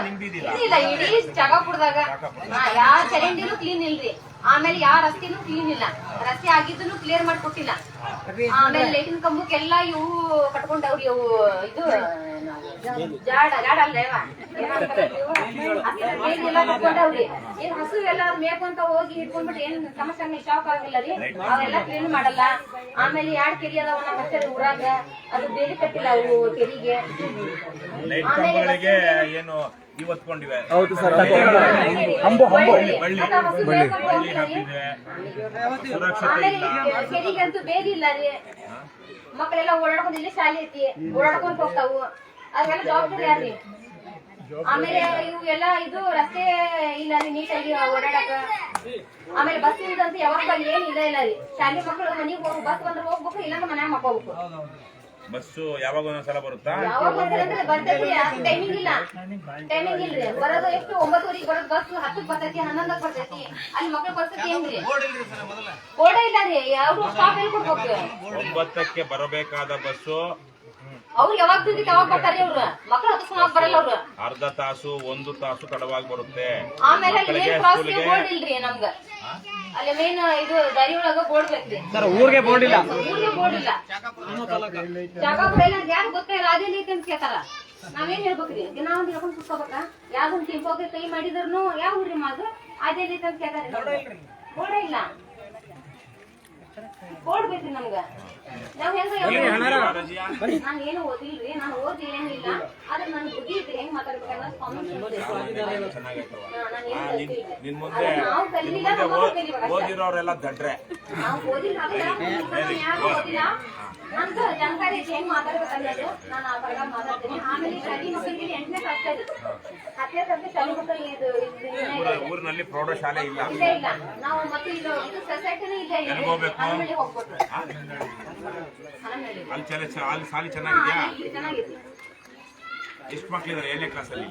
ಇಲ್ಲ ಇಡೀ ಜಾಗಪುರದಾಗ ಯಾವ ಚರಂಡಿನೂ ಕ್ಲೀನ್ ಇಲ್ರಿ. ಆಮೇಲೆ ಯಾವ ರಸ್ತೆನೂ ಕ್ಲೀನ್ ಇಲ್ಲ. ರಸ್ತೆ ಆಗಿದ್ದು ಕ್ಲಿಯರ್ ಮಾಡ್ಕೊಟ್ಟಿಲ್ಲ. ಆಮೇಲೆ ಲೈಟಿನ ಕಂಬಕ್ಕೆಲ್ಲ ಇವು ಕಟ್ಕೊಂಡವ್ರಿ ಅವು ಇದು ಜಾಡ ಜಾಡ ಎಲ್ಲ ಕಟ್ಕೊಂಡವ್ರಿ. ಏನ್ ಹಸು ಎಲ್ಲ ಮೇಕೊಂತ ಹೋಗಿ ಹಿಡ್ಕೊಂಡ್ಬಿಟ್ಟು ಏನ್ ಸಮಸ್ಯೆ ಶಾಕ್ ಆಗಿಲ್ಲ ರೀ? ಅವೆಲ್ಲ ಕ್ಲೀನ್ ಮಾಡಲ್ಲ. ಆಮೇಲೆ ಎರಡ್ ಕೆರಿ ಅದಾವ ನಮ್ಮ ಹತ್ತಿರ ಊರಾಗ. ಅದು ಬೇಲಿ ಕಟ್ಟಿಲ್ಲ ಅವು ಕೆರಿಗೆ. ಆಮೇಲೆ ಕಂಬಗಳಿಗೆ ಏನು ಇವತ್ಕೊಂಡಿವೆ ಹೌದು ಸರ್ ಹಂಬು ಬಳ್ಳಿ ಬಳ್ಳಿ ಹಾಕಿದೆ ಸುರಕ್ಷತೆ ಇಲ್ಲ ರೀ ಮಕ್ಕಳೆಲ್ಲ ಓಡಾಡ್ಕೊಂಡು ಇಲ್ಲಿ ಶಾಲೆ ಐತಿ ಓಡಾಡ್ಕೊಂಡ್ ಹೋಗ್ತಾವು ಅದೆಲ್ಲ ಜವಾಬ್ದಾರಿ ಯಾರ್ರಿ ಆಮೇಲೆ ಇವು ಎಲ್ಲ ಇದು ರಸ್ತೆ ಇಲ್ಲ ರೀ ನೀಟಾಗಿ ಓಡಾಡಕ ಆಮೇಲೆ ಬಸ್ ಇಲ್ದಂತ ಯಾವಾಗ ಏನ್ ಇಲ್ಲ ಇಲ್ಲ ರೀ ಶಾಲೆ ಮಕ್ಕಳು ಮನೆಗೆ ಹೋಗಿ ಬಸ್ ಬಂದ್ರೆ ಹೋಗ್ಬೇಕು ಇಲ್ಲಾಂದ್ರೆ ಮನ್ಯಾಗ ಮಕ್ಕೋಬೇಕು ಬಸ್ಸು ಯಾವಾಗ ಒಂದೊಂದ್ಸಲ ಬರುತ್ತಾ? ಯಾವಾಗ ಬರ್ತಾರೆ ಬರ್ತೈತಿ ಟೈಮಿಂಗ್ ಇಲ್ಲ. ಟೈಮಿಂಗ್ ಇಲ್ರಿ. ಬರೋದು ಎಷ್ಟು? ಒಂಬತ್ತುವರೆಗೆ ಬರೋದು ಬಸ್ ಹತ್ತಕ್ಕೆ ಬರ್ತೈತಿ ಹನ್ನೊಂದಕ್ಕೆ ಬರ್ತೈತಿ. ಅಲ್ಲಿ ಮಕ್ಳು ಬರ್ತೈತಿ ಹೆಂಗ್ರಿ ಬೋರ್ಡ ಇಲ್ಲ ರೀ. ಅವ್ರು ಸ್ಟಾಪ್ ಎಲ್ಲಿ ಕೊಡ್ಬೇಕು? ಒಂಬತ್ತಕ್ಕೆ ಬರಬೇಕಾದ ಬಸ್ಸು. ಅವ್ರು ಯಾವಾಗ ಯಾವಾಗ ಬರ್ತಾರೆ ಅವ್ರು? ಮಕ್ಳು ಹತ್ತಿಸ್ಕೊಂಡ್ ಬರಲ್ಲ ಅವ್ರು. ಅರ್ಧ ತಾಸು ಒಂದು ತಾಸು ತಡವಾಗಿ ಬರುತ್ತೆ. ಆಮೇಲೆ ಏನ್ ಮಕ್ಕಳಿಗೆ ಮೇನ್ ಕ್ರಾಸ್ ಸ್ಕೂಲಿಗೆ ಬೋರ್ಡ್ ಇಲ್ರಿ ನಮ್ಗ. ಅಲ್ಲಿ ಮೇನ್ ಇದು ದಾರಿ ಒಳಗ ಬೋರ್ಡ್ ಸರ್ ಊರಿಗೆ ಬೋರ್ಡ್ ಇಲ್ಲ. ಊರಿಗೆ ಬೋರ್ಡ್ ಇಲ್ಲ. ಜಾಗ ಇಲ್ಲ ಯಾರು ಗೊತ್ತಿಲ್ಲ ಅದೇ ರೀತಿ ಅಂತ ಕೇಳ್ತಾರ. ನಾವೇನ್ ಹೇಳ್ಬೇಕ್ರಿ? ದಿನ ಒಂದ್ ಹೇಳ್ಕೊಂಡ್ ಕುತ್ಕೋಬೇಕ? ಯಾವ್ದೊಂದ್ ಟಿಂಪೋಗೆ ಕೈ ಮಾಡಿದ್ರು ಯಾವ ಊರಿ ಮಾದು ಅದೇ ರೀತಿ ಅಂತ ಕೇಳ್ತಾರೆ. ಬೋರ್ಡ್ ಇಲ್ಲ. ಬೋರ್ಡ್ ಬೇಕ್ರಿ ನಮ್ಗ? ನಾನು ಏನು ಓದಿಲ್ರಿ? ನಾನು ಓದಿ ಏನಿಲ್ಲ ಆದ್ರೆ ಬುದ್ಧಿ ಇದ್ರಿ ಹೆಂಗ್ ಮಾತಾಡ್ಬೇಕನ್ನೋ ನಾವು ಕಲೀಲಿಲ್ಲ. ಓದಿರೋರೆಲ್ಲ ದಡ್ರೆ ನಾವು ಓದಿಲ್ಲ ನಾನು ಹೆಂಗ್ ಮಾತಾಡ್ಬೇಕನ್ನೋದು ಆ ಮಾತಾಡ್ತೀನಿ. ಆಮೇಲೆ ಶಾಲಿ ಮಕ್ಕಳಿಗೆ ಎಂಟನೇ ಕ್ಲಾಸ್ ಇದು ಹತ್ತನೇ ತರಗತಿ ಶಾಲಿ ಮಕ್ಕಳಿಗೆ ಇದು ಇದು ಇನ್ನೂ ಊರ- ಇದೆ. ಊರಿನಲ್ಲಿ ಪ್ರೌಢಶಾಲೆ ಇಲ್ಲ. ನಾವು ಮತ್ತೆ ಇದು ಇದು ಸೊಸೈಟಿನೇ ಇಲ್ಲ ಹೋಗ್ಬೇಕು? ಅಲ್ಲಿ ಚಲ ಅಲ್ಲಿ ಸಾಲಿ ಚೆನ್ನಾಗಿದೆಯಾ? ಎಷ್ಟು ಮಕ್ಕಳಿದ್ದಾರೆ ಏಳನೇ ಕ್ಲಾಸ್ ಅಲ್ಲಿ?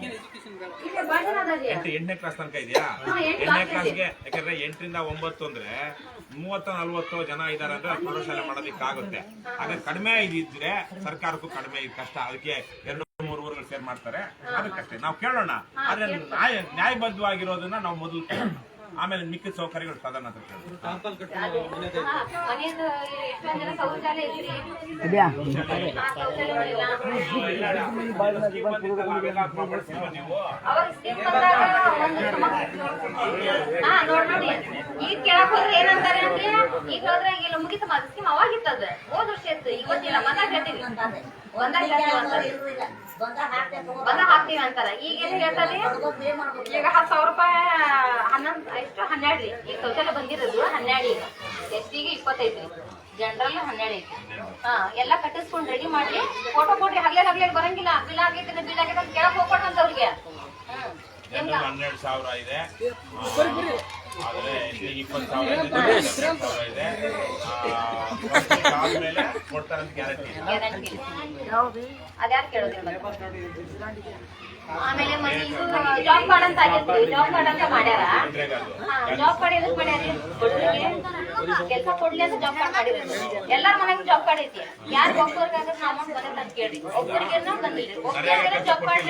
ಇಲ್ಲಿ ಬಾಜನ ಅದ ರೀ ಎಂಟು ಎಂಟನೇ ಕ್ಲಾಸ್ ತನಕ ಇದೆಯಾ ಎಂಟನೇ. ಕ್ಲಾಸ್ಗೆ ಯಾಕಂದ್ರೆ ಎಂಟರಿಂದ ಒಂಬತ್ತು ಅಂದ್ರೆ ಮೂವತ್ತ ನಲ್ವತ್ತು ಜನ ಇದಾರೆ ಅಂದ್ರೆ ಪ್ರೌಢಶಾಲೆ ಮಾಡೋದಕ್ಕಾಗುತ್ತೆ. ಹಾಗೆ ಕಡಿಮೆ ಇದಿದ್ರೆ ಸರ್ಕಾರಕ್ಕೂ ಕಡಿಮೆ ಇದು ಕಷ್ಟ. ಅದಕ್ಕೆ ಎರಡು ಮೂರು ಊರುಗಳು ಸೇರ್ ಮಾಡ್ತಾರೆ. ಅದಕ್ಕಷ್ಟೇ. ನಾವು ಕೇಳೋಣ. ಆದ್ರೆ ನ್ಯಾಯ ನ್ಯಾಯಬದ್ಧವಾಗಿರೋದನ್ನ ನಾವು ಮೊದಲು ಕೇಳೋಣ. ಆಮೇಲೆ ಮಿಕ್ಕಿದ ಸೌಕರ್ಯಗಳು ಸಾಧಾರಣ ಹತ್ರ ಈಗ ಕೇಳಕ್ ಹೋದ್ರೆ ಏನಂತಾರೆ ಅಂದ್ರೆ ಈಗ ಹೋದ್ರೆ ಮುಗಿತ ಸ್ಕೀಮ್ ಅವಾಗ ಇತ್ತದ ಹೋದ್ ವರ್ಷ ಇತ್ತು. ಇವತ್ತಿಲ್ಲ ಬಂದಾಗ ಹೇಳ್ತೀವಿ ಬಂದಾಗ. ಬಂದಾಗ ಹಾಕ್ತೀವಿ ಅಂತಾರ. ಈಗ ಏನ್ ಹೇಳ್ತಾರೆ ಈಗ ಹತ್ತು ಸಾವಿರ ರೂಪಾಯಿ ಹನ್ನೊಂದು ಎಷ್ಟು? ಹನ್ನೆರಡು ರೀ ಈಗ ಶೌಚಾಲಯ ಬಂದಿರೋದು ಹನ್ನೆರಡು ಈಗ. ಎಷ್ಟಿಗೆ? ಇಪ್ಪತ್ತೈದು ರೀ ಜನರಲ್ ಹನ್ನೆರಡು ಐತಿ. ಹಾ ಎಲ್ಲ ಕಟ್ಟಿಸ್ಕೊಂಡು ರೆಡಿ ಮಾಡಿ ಫೋಟೋ ಕೊಡ್ರಿ. ಹಗ್ಲೇ ಹಗ್ಲೇ ಬರಂಗಿಲ್ಲ. ಬಿಲ್ ಆಗೈತೆ ಬಿಲ್ ಆಗೈತೆ ಅಂತ ಕೇಳಕ್ ಹೋಗ್ಬಾರ್ದು ಅವ್ರಿಗೆ ಹ್ಮ್. ಹನ್ನೆರಡು ಸಾವಿರ ಇದೆ. ಆದ್ರೆ ಇಪ್ಪತ್ತು ಸಾವಿರ ಇದೆ ಜನರಲ್ ಹನ್ನೆರಡು ಸಾವಿರ ಇದೆ. ಆ, ಆದ್ಮೇಲೆ ಕೊಡ್ತಾರಂತ ಗ್ಯಾರಂಟಿ ಗ್ಯಾರಂಟಿ ಅದ್ಯಾರು ಕೇಳೋದಿಲ್ಲ? ಆಮೇಲೆ ಮನೆ ಇದು ಜಾಬ್ ಮಾಡಂತ ಅಂತ ಆಗೈತ್ರಿ ಜಾಬ್ ಮಾಡಂತ ಅಂತ ಮಾಡ್ಯಾರ? ಜಾಬ್ ಮಾಡಿ ಎದಕ್ ಮಾಡ್ಯಾರಿ? ಕೆಲಸ ಕೊಡ್ಲಿ ಅಂತ ಜಾಬ್ ಕಾರ್ಡ್ ಮಾಡಿರೋದು ಎಲ್ಲಾರ ಮನೆಗೂ ಜಾಬ್ ಕಾರ್ಡ್ ಐತಿ. ಯಾರು ಒಬ್ಬರಿಗೆ ಅಮೌಂಟ್ ಬರುತ್ತೆ ಅಂತ ಕೇಳಿ ಒಬ್ಬರಿಗೆ ಬಂದಿಲ್ಲ ಒಬ್ಬರಿಗೆಲ್ಲ ಜಾಬ್ ಕಾರ್ಡ್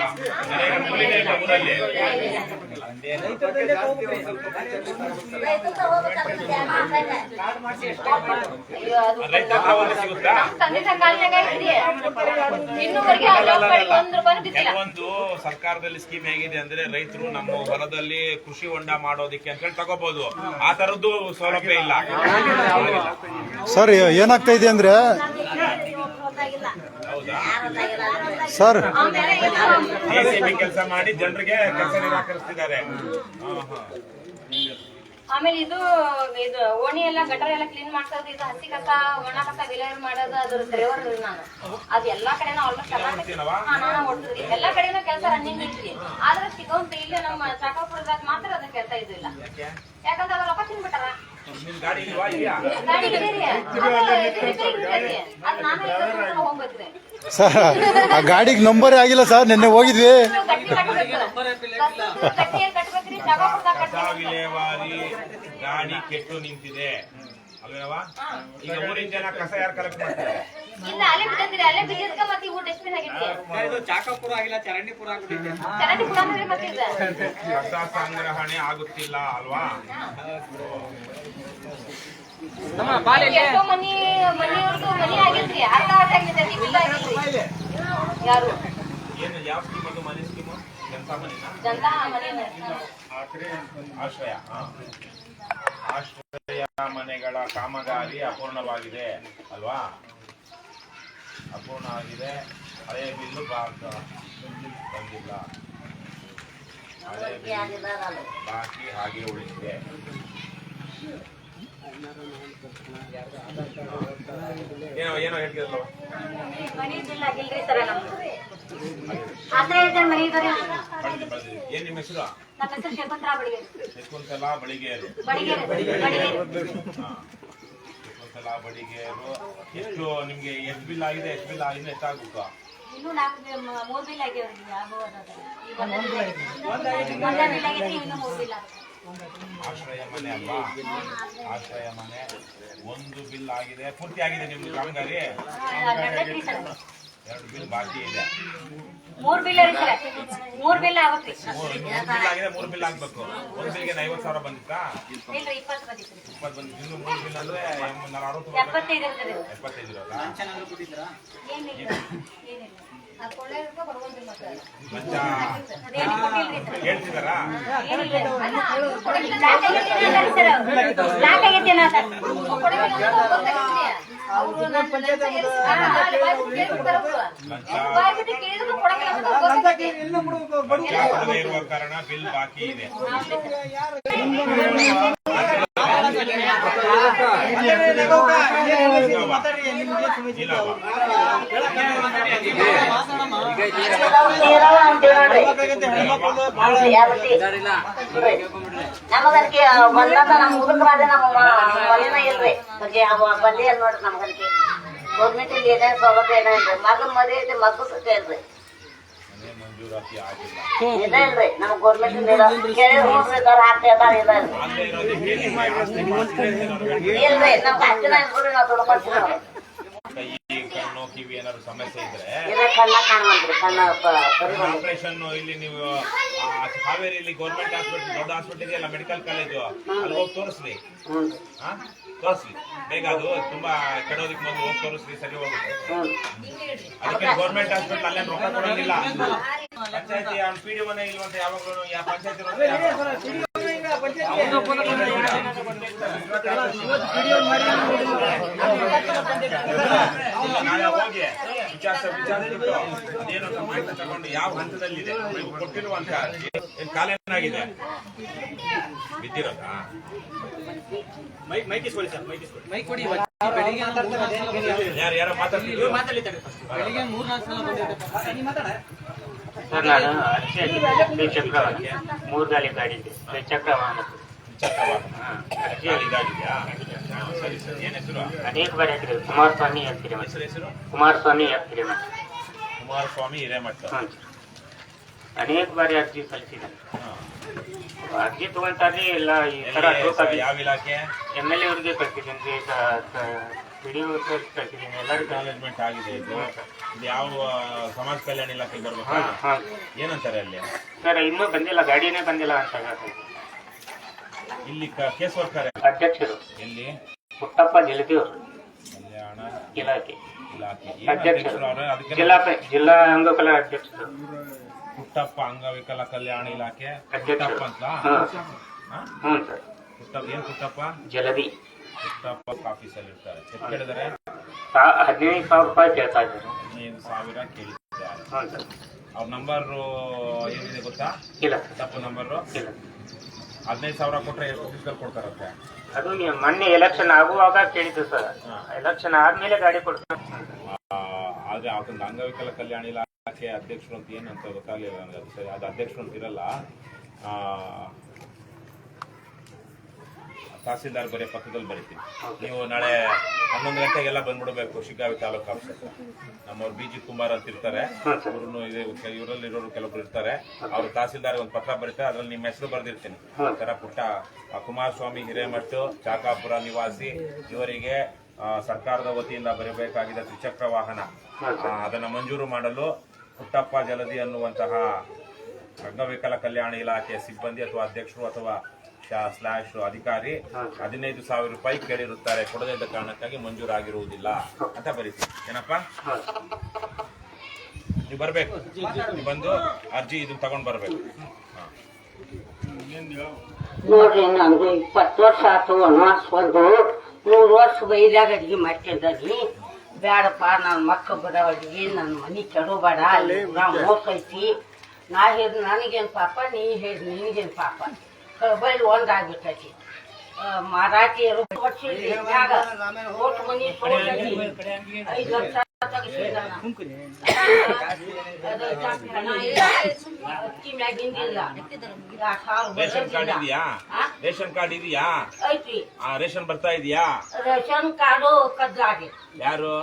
ತಂದೆ ಇನ್ನೂವರೆಗೆ ಒಂದ್ ರೂಪಾಯಿ ಬಿದ್ದಿಲ್ಲ ಕೆಲವೊಂದು ಸರ್ಕಾರದಲ್ಲಿ ಸ್ಕೀಮ್ ಹೇಗಿದೆ ಅಂದ್ರೆ ರೈತರು ನಮ್ಮ ಹೊಲದಲ್ಲಿ ಕೃಷಿ ಹೊಂಡ ಮಾಡೋದಿಕ್ಕೆ ಅಂತ ಹೇಳಿ ತಗೋಬಹುದು ಆ ತರದ್ದು ಸೌಲಭ್ಯ ಇಲ್ಲ. ಸರ್ ಏನಾಗ್ತಾ ಇದೆ ಅಂದ್ರೆ? ಸರ್ ಆಮೇಲೆ ಇದು ಕೆಲಸ ಮಾಡಿ ಜನರಿಗೆ ಕೆಲಸ. ಆಮೇಲೆ ಇದು ಇದು ಓಣಿ ಎಲ್ಲ, ಗಟರ್ ಎಲ್ಲ ಕ್ಲೀನ್ ಮಾಡ್ಸೋದು ಇದು ಹಸಿ ಕಸ, ಒಣ ಕಸ ವಿಲೇವಾರಿ ಮಾಡೋದು ಅದ್ರ ಡ್ರೈವರ್ ನಾನು. ಅದು ಎಲ್ಲಾ ಕಡೆನೂ ಆಲ್ಮೋಸ್ಟ್ ಕರ್ನಾಟಕ ನಾನು ಹೊಡ್ದ್ರಿ ಎಲ್ಲಾ ಕಡೆನೂ ಕೆಲಸ ರನ್ನಿಂಗ್ ಐತ್ರಿ ಆದ್ರೆ ಸಿಗೋಂತ ಇಲ್ಲಿ ನಮ್ಮ ಚಾಕಾಪುರದಾಗ ಮಾತ್ರ ಅದನ್ನ ಕೆಲಸ ಇದಿಲ್ಲ ಯಾಕಂದ್ರೆ ಅವ್ರ ರೊಕ್ಕ ತಿನ್ಬಿಟ್ಟಾರ? ಸರ್ ಆ ಗಾಡಿಗೆ ನಂಬರೇ ಆಗಿಲ್ಲ ಸರ್ ನಿನ್ನೆ ಹೋಗಿದ್ವಿ. ಗಾಡಿ ಕೆಟ್ಟು ನಿಂತಿದೆ. ಈಗ ಊರಿನ ಜನ ಕಸ ಯಾರು ಕಲೆಕ್ಟ್ ಮಾಡ್ತಾರೆ? ಇಲ್ಲ ಅಲ್ಲೇ ಬಿಟ್ಟಿದ್ರಿ ಅಲ್ಲೇ ಬಿಟ್ಟಿದ್ಕ ಮತ್ತೆ ಇವು ಡಸ್ಟ್ಬಿನ್ ಆಗಿತ್ತು. ಇದು ಚಾಕಾಪುರ ಆಗಿಲ್ಲ ಚರಂಡಿಪುರ ಆಗ್ಬಿಟ್ಟಿದೆ. ಕರೆಂಟ್ ಅಂದ್ರೆ ಮತ್ತೆ ಇದು. ಕಸ ಸಂಗ್ರಹಣೆ ಆಗುತ್ತಿಲ್ಲ ಅಲ್ವಾ? ಎಷ್ಟೋ ಮನಿ ಮನಿಯವ್ರದ್ದು ಮನಿ ಆಗಿದ್ರಿ ಅರ್ಧ ಅರ್ಧ ಆಗಿದ್ರಿ ಬಿಲ್ ಆಗಿಲ್ರಿ ಯಾರು? ಏನು ಯಾವ ಸ್ಕೀಮ್ ಅದು ಮನೆ ಸ್ಕೀಮು ಜನತಾ ಮನಿನ? ಜನತಾ ಮನೆ ಆಶ್ರಯ. ಹಾ. ಆಶ್ರಯ ಮನೆಗಳ ಕಾಮಗಾರಿ ಅಪೂರ್ಣವಾಗಿದೆ, ಅಲ್ವಾ? ಅಪೂರ್ಣ ಆಗಿದೆ. ಹಳೆಯ ಬಿಲ್ಲು ಬಂದಿಲ್ಲ. ಹಳೆಯ ಬಿಲ್ಲು ಬಾಕಿ ಹಾಗೆ ಉಳಿದಿದೆ. ಏನೋ ಏನೋ ಹೇಳ್ತಿರಲ್ಲ ಮನಿ ಬಿಲ್ ಆಗಿಲ್ರಿ ಏನ್ ನಿಮ್ಮ ಹೆಸರು? ನಮ್ಮ ಹೆಸರು ಶಕುಂತಲಾ ಬಡಿಗೆ ಶಕುಂತಲಾ ಬಳಿಗೇರು ಬಡಿಗೆರೆ ಬಡಿಗೆರೆ ಹಾ. ಎಷ್ಟು ನಿಮ್ಗೆ ಎಷ್ಟು ಬಿಲ್ ಆಗಿದೆ? ಎಷ್ಟು ಬಿಲ್ ಆಗಿದೆ? ಎಷ್ಟಾಗುತ್ತಾ ಇನ್ನೂ ನಾಲ್ಕು ಮೂರ್ ಬಿಲ್ ಇನ್ನು ಮೂರ್ ಬಿಲ್ ಆಗುತ್ತೆ ಆಶ್ರಯ ಮನೆ ಅಲ್ವಾ? ಆಶ್ರಯ ಮನೆ. ಒಂದು ಬಿಲ್ ಆಗಿದೆ. ಪೂರ್ತಿ ಆಗಿದೆ ನಿಮ್ದು ಕಾಮಗಾರಿ? ಎರಡು ಬಿಲ್ ಮೂರ್ ಬಿಲ್ ಆಗುತ್ತೆ. ಮೂರ್ ಬಿಲ್ ಆಗಿದೆ ಮೂರು ಬಿಲ್ ಸಾವಿರ ಹೇಳ್ತಿದಾರಾ ಇರುವ ಕಾರಣ ಬಿಲ್ ಬಾಕಿ ಇದೆ. ನಮಗನ್ಕೆ ಬಂದಂತ ನಮ್ ಮುದುಕರಾದ್ರೆ ನಮ್ಮ ಮನೆನ ಇಲ್ರಿ ಬಗ್ಗೆ ಬಂದೇ ನೋಡ್ರಿ ನಮಗನ್ಕೆ ಗೌರ್ಮೆಂಟ್ ಏನೇನು ಏನೇನ್ ಸೌಲಭ್ಯ ಏನೋ ಇಲ್ರಿ. ಮಗನ್ ಮದುವೆ ಐತಿ ಮಗು ಸುತ್ತೆ ಇಲ್ರಿ. ಮನೆ ಮಂಜೂರಾತಿ ಆಗಿಲ್ಲ ಇದ ಇಲ್ರಿ ನಮ್ ಗೌರ್ಮೆಂಟ್ ಕೈ ಕಣ್ಣು ಕಿವಿ ಏನಾದ್ರು ಸಮಸ್ಯೆ ಇದ್ರೆ. ಆಪರೇಷನ್ ಇಲ್ಲಿ ನೀವು ಹಾವೇರಿಯಲ್ಲಿ ಗೌರ್ಮೆಂಟ್ ಹಾಸ್ಪಿಟಲ್ ದೊಡ್ಡ ಹಾಸ್ಪಿಟಲ್ ಇದೆಯಲ್ಲ ಮೆಡಿಕಲ್ ಕಾಲೇಜು ಅಲ್ಲಿ ಹೋಗಿ ತೋರಿಸ್ರಿ. ತೋರಿಸ್ರಿ ಬೇಗ ಅದು ತುಂಬಾ ಕೆಡೋದಕ್ಕೆ ಮೊದಲು ಹೋಗಿ ತೋರಿಸ್ರಿ ಸರಿ ಹೋಗುತ್ತೆ. ಅದಕ್ಕೆ ಗೌರ್ಮೆಂಟ್ ಹಾಸ್ಪಿಟಲ್ ಅಲ್ಲೇ ರೊಕ್ಕ ಕೊಡೋದಿಲ್ಲ. ಪಂಚಾಯತಿ ಪಿ ಡಿ ಮನೆ ಇಲ್ವಂತ ಯಾವಾಗಲೂ ಯಾವ ಪಂಚಾಯತಿ ನಾಳೆ ಹೋಗಿ ವಿಚಾರ ವಿಚಾರಿಸ್ಬಿಟ್ಟು ಮಾಹಿತಿ ಯಾವ ಹಂತದಲ್ಲಿದೆ ಕೊಟ್ಟಿರುವಂತ ಕಾಲೇನಾಗಿದೆ ಬಿದ್ದಿರೋದಾ mike mike sir mike mike ಕೊಡಿ ಯಾರು ಯಾರೋ ಮಾತಾಡ್ತಿದ್ರು ಮಾತಾಡಿ ಬೆಳಿಗ್ಗೆ ಮೂರು ನಾಲ್ಕು ಸಲ ಬಂದಿದೆ ಸರ್ ನಾನು ಅರ್ಜಿ ದ್ವಿಚಕ್ರ ವಾಹನ ಮೂರು ಗಾಲಿ ಗಾಡಿ ಇದೆ ದ್ವಿಚಕ್ರ ವಾಹನ. ಸರಿ ಸರಿ ಏನ್ ಹೆಸರು ಅನೇಕ ಬಾರಿ ಹಾಕಿದೆ ಕುಮಾರಸ್ವಾಮಿ ಹೇಳ್ತೀರಿ ಮತ್ತೆ. ಹೆಸರು ಕುಮಾರಸ್ವಾಮಿ ಹೇಳ್ತೀರಿ ಮತ್ತೆ. ಕುಮಾರಸ್ವಾಮಿ ಹಿರೇಮಠ. ಅನೇಕ ಬಾರಿ ಅರ್ಜಿ ಸಲ್ಲಿಸಿದ್ದೇನೆ ಅರ್ಜಿ ತಗೊಂತಾರ್ರಿ ಇಲ್ಲ ಈ ತರ ಯಾವ ಇಲಾಖೆ? ಎಂ ಎಲ್ ಎ ಅವ್ರಿಗೆ ಕಳ್ಸಿದ್ದೀನಿ ರೀ ಪಿ ಡಿ ಕಳ್ಸಿದ್ದೀನಿ ಎಲ್ಲರಿಗೂ ಮ್ಯಾನೇಜ್ಮೆಂಟ್ ಆಗಿದೆ ಇದು. ಇದು ಯಾವ ಸಮಾಜ ಕಲ್ಯಾಣ ಇಲಾಖೆಗೆ ಬರ್ಬೇಕಾ? ಹಾಂ ಹಾಂ. ಏನಂತಾರೆ ಅಲ್ಲಿ? ಸರ್ ಇನ್ನೂ ಬಂದಿಲ್ಲ ಗಾಡಿನೇ ಬಂದಿಲ್ಲ ಅಂತ ಇಲ್ಲಿ ಕೇಸ್ ವರ್ಕರ್ ಅಧ್ಯಕ್ಷರು. ಎಲ್ಲಿ? ಪುಟ್ಟಪ್ಪ ಇಲಾಖೆ. ಜಿಲ್ಲಾ ಜಿಲ್ಲಾ ಅಂಗಕಲ ಅಧ್ಯಕ್ಷರು. ಪುಟ್ಟಪ್ಪ ಅಂಗವಿಕಲ ಕಲ್ಯಾಣ ಇಲಾಖೆ. ಪುಟ್ಟಪ್ಪ ಅಂತ ಪುಟ್ಟಪ್ಪ ಏನ್ ಪುಟ್ಟಪ್ಪ ಜಲದಿ. ಪುಟ್ಟಪ್ಪ ಆಫೀಸಲ್ಲಿ ಇರ್ತಾರೆ. ಎಷ್ಟು ಕೇಳಿದರೆ? ಹದಿನೈದು ಸಾವಿರ ರೂಪಾಯಿ ಕೇಳ್ತಾ ಇದ್ದಾರೆ. ಹದಿನೈದು ಸಾವಿರ ಕೇಳಿದ್ದಾರೆ. ಅವ್ರ ನಂಬರ್ ಏನಿದೆ ಗೊತ್ತಾ? ಇಲ್ಲ. ತಪ್ಪು ಪುಟ್ಟಪ್ಪ ನಂಬರು? ಇಲ್ಲ. ಹದಿನೈದು ಸಾವಿರ ಕೊಟ್ಟರೆ ಎಷ್ಟು ದಿವಸದಲ್ಲಿ ಕೊಡ್ತಾರಂತೆ? ಅದು ನೀವು ಮೊನ್ನೆ ಎಲೆಕ್ಷನ್ ಆಗುವಾಗ ಕೇಳಿದ್ದು ಸರ್. ಎಲೆಕ್ಷನ್ ಆದ್ಮೇಲೆ ಗಾಡಿ ಕೊಡ್ತಾರೆ. ಆದ್ರೆ ಅದೊಂದು ಅಂಗವಿಕಲ ಕಲ್ಯಾಣ ಇಲಾಖೆ ಅಧ್ಯಕ್ಷರು ಅಂತ ಏನಂತ ಗೊತ್ತಾಗಲಿಲ್ಲ ನನಗೆ ಅದು ಸರಿ. ಅದು ಅಧ್ಯಕ್ಷರು ಅಂತ ಇರಲ್ಲ. ತಹಸೀಲ್ದಾರ್ ಬರೀ ಪಕ್ಕದಲ್ಲಿ ಬರೀತೀನಿ. ನೀವು ನಾಳೆ ಹನ್ನೊಂದು ಗಂಟೆಗೆಲ್ಲ ಬಂದ್ಬಿಡ್ಬೇಕು ಶಿಗ್ಗಾವಿ ತಾಲೂಕು ಆಫೀಸ್ ಹತ್ರ. ನಮ್ಮವ್ರು ಬಿ ಜಿ ಕುಮಾರ್ ಅಂತ ಇರ್ತಾರೆ. ಇವ್ರನ್ನು ಇವರಲ್ಲಿ ಇರೋರು ಕೆಲವರು ಇರ್ತಾರೆ. ಅವರು ತಹಸೀಲ್ದಾರ್ ಒಂದು ಪತ್ರ ಬರೀತಾರೆ ಅದ್ರಲ್ಲಿ ನಿಮ್ಮ ಹೆಸರು ಬರೆದಿರ್ತೀನಿ. ತರ ಪುಟ್ಟ ಕುಮಾರಸ್ವಾಮಿ ಹಿರೇಮಠ್ ಚಾಕಾಪುರ ನಿವಾಸಿ ಇವರಿಗೆ ಸರ್ಕಾರದ ವತಿಯಿಂದ ಬರಬೇಕಾಗಿದ್ದ ತ್ರಿಚಕ್ರ ವಾಹನ. ಅದನ್ನ ಮಂಜೂರು ಮಾಡಲು ಪುಟ್ಟಪ್ಪ ಜಲದಿ ಅನ್ನುವಂತಹ ಅಂಗವಿಕಲ ಕಲ್ಯಾಣ ಇಲಾಖೆಯ ಸಿಬ್ಬಂದಿ ಅಥವಾ ಅಧ್ಯಕ್ಷರು ಅಥವಾ ಸ್ಲಾಶ್ ಅಧಿಕಾರಿ ಹದಿನೈದು ಸಾವಿರ ರೂಪಾಯಿ ಕೇಳಿರುತ್ತಾರೆ. ಕೊಡದಿದ್ದ ಇದ್ದ ಕಾರಣಕ್ಕಾಗಿ ಮಂಜೂರಾಗಿರುವುದಿಲ್ಲ ಅಂತ ಬರೀತೀವಿ ಏನಪ್ಪಾ? ನೀವು ಬರಬೇಕು. ನೀವು ಬಂದು ಅರ್ಜಿ ಇದನ್ನ ತಗೊಂಡು ಬರಬೇಕು. ನೋಡ್ರಿ ನನಗೂ ಇಪ್ಪತ್ತು ವರ್ಷ ಆತು ವನವಾಸ ಬಂದು ನೂರು ವರ್ಷ ಬೈದಾಗ ಅಡಿಗೆ ಬೇಡಪ್ಪ ನನ್ನ ಮಕ್ಕಳು ಅಡಿಗೆ ನನ್ನ ಮನೆ ಕೆಡಬೇಡ ಅಲ್ಲಿ ಐತಿ ನಾ ಹೇಳಿದ್, ನನಗೇನು ಪಾಪ, ನೀ ಹೇಳಿ ನಿನಗೇನು ಪಾಪ. ಬೈಲ್ ಒಂದಾಗ್ಬಿಟ್ಟೈತಿ. ಆ, ಮರಾಠಿಯರು ವರ್ಷ ಓಟ್ ಮನಿ ತಗೊಂಡೀನಿ. ಐದು ಲಕ್ಷ ತೆಗ್ಸಿದಾನ. ಅದು ಹಣ ಇಲ್ಲ. ಅಕ್ಕಿ ಮ್ಯಾಗಿಂದಿಲ್ಲ ಎರಡು ಸಾವಿರ ರೇಷನ್ ಕಾರ್ಡ್ ಬರೋದಿಲ್ಲ. ಇದೆಯಾ ಆ? ರೇಷನ್ ಕಾರ್ಡ್ ಇದೆಯಾ ಐತಿ ಆ ರೇಷನ್ ಬರ್ತಾ ಇದೆಯಾ ರೇಷನ್ ಕಾರ್ಡು ಕದ್ದಾಗಿ ಯಾರು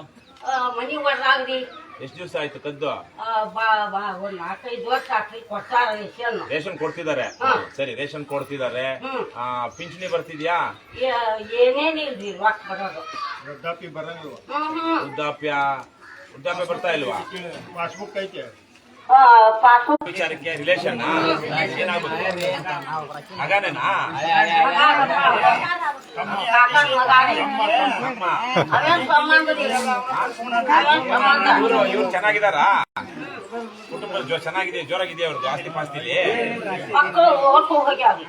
ಮನಿ ಒಳಗಾಗ್ರಿ ಎಷ್ಟು ದಿವಸ ಆಯ್ತು ಕದ್ದು? ಆ, ಬಾ ಬಾ ಒಂದ್ ನಾಲ್ಕೈದು ವರ್ಷ ಕೊಟ್ಟಾರೆ ಕೊಟ್ಟಾರ ರೇಷನ್ ರೇಷನ್ ಕೊಡ್ತಿದ್ದಾರೆ. ಸರಿ ರೇಷನ್ ಕೊಡ್ತಿದ್ದಾರೆ. ಆ, ಪಿಂಚಣಿ ಬರ್ತಿದ್ಯಾ? ಏನೇನಿಲ್ರಿ ರೊಕ್ಕ ಬರೋದು. ಹ್ಮ್ ಹ್ಮ್. ವೃದ್ಧಾಪ್ಯ ವೃದ್ಧಾಪ್ಯ ಬರ್ತಾ ಇಲ್ವಾ? ಪಾಸ್ಬುಕ್ ಪಾಸ್ಬುಕ್ ವಿಚಾರಕ್ಕೆ ರಿಲೇಷನ್ ಏನಾಗುತ್ತೆ? ಮಗನೇನಾ? ಇವ್ರು ಚೆನ್ನಾಗಿದಾರಾ ಕುಟುಂಬ ಜೋ- ಚೆನ್ನಾಗಿದೆ ಜೋರಾಗಿದೆ ಅವ್ರದ್ದು ಆಸ್ತಿ ಪಾಸ್ತಿಲಿ ಮಕ್ಕಳು ಓಟು ಹೋಗ್ಯಾವ್ರಿ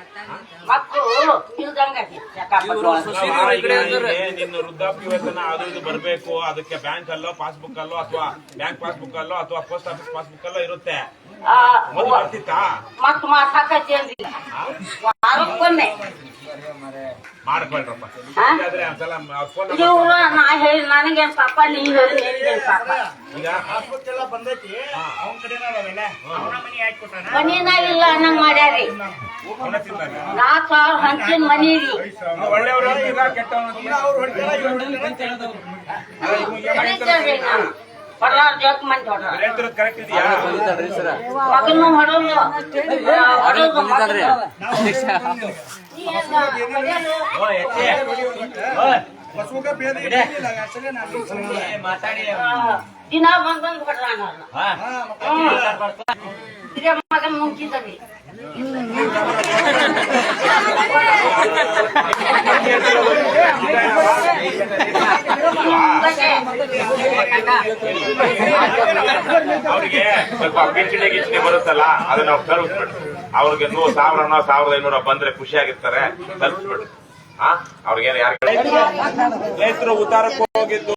ಮಕ್ಕಳು ಇಲ್ದಂಗಾಗಿ ನಿನ್ನ ವೃದ್ಧಾಪ್ಯ ವೇತನ ಅದು ಇದು ಬರಬೇಕು ಅದಕ್ಕೆ ಬ್ಯಾಂಕ್ ಅಲ್ಲೋ ಪಾಸ್ಬುಕ್ ಅಲ್ಲೋ ಅಥವಾ ಬ್ಯಾಂಕ್ ಪಾಸ್ಬುಕ್ ಅಲ್ಲೋ ಅಥವಾ ಪೋಸ್ಟ್ ಆಫೀಸ್ ಪಾಸ್ಬುಕ್ ಅಲ್ಲೋ ಇರುತ್ತೆ. ಮೊದಲು ಬರ್ತಿತ್ತಾ? ಮತ್ ಅಂದ್ರೆ ವಾರಕ್ಕೊಮ್ಮೆ. ಮಾಡ್ಕೊಳ್ರಪ್ಪ? ಇಲ್ಲಾಂದ್ರೆ ಒಂದ್ಸಲ ಫೋನ್ ಇವ್ರು ನಾ ಹೇಳಿ ನನಗೇನ್ ಪಾಪ ನೀ ಹೇಳಿ ನಿನಗೇನ್ ಪಾಪ? ಈಗ ಮನಿನ ಇಲ್ಲ ಅನ್ನಂಗ್ ಮಾಡ್ಯಾರಿ ಅವನ ನಾಲ್ಕು ಸಾವಿರ ಹಂಚಿನ ಮನಿ ರೀ? ಒಳ್ಳೆಯವರು ಅಂತೀರಾ ಕೆಟ್ಟವನು ಕರೀತೇನ್ರಿ ನಾನು ಬಳ್ಳಾರ್ ಜಗ್ ಮಂದಿ ಹೊಡ್ರ ಹೇಳ್ತಿರೋದು ಕರೆಕ್ಟ್ ಇದೆಯಾ? ಮಗನು ಹೊಡೋದು. ಆ, ಹೊಡೋದು ಮಗನು. ನೀ ಏನ್ ಹೊಡ್ಯೋದು? ಆ, ದಿನ ಬಂದಂಗ್ ಹೊಡ್ರ ಮಗನ್ ಮುಂಚಿದ್ರಿ ಅವ್ರಿಗೆ ಸ್ವಲ್ಪ ಪಿಂಚಣಿ ಗಿಂಚಣಿ ಬರುತ್ತಲ್ಲ, ಅದನ್ನ ನಾವು ತಲುಪಿಸ್ಬಿಡು ಅವ್ರಿಗೆ ನೂರು ಸಾವಿರನೋ ಸಾವಿರದ ಐನೂರ ಬಂದ್ರೆ ಖುಷಿಯಾಗಿರ್ತಾರೆ ತಲುಪಿಸ್ಬಿಡು ಹಾ ಅವ್ರಿಗೇನು ಯಾರು ರೈತರು ಉತ್ತಾರಕ್ಕೆ ಹೋಗಿದ್ದು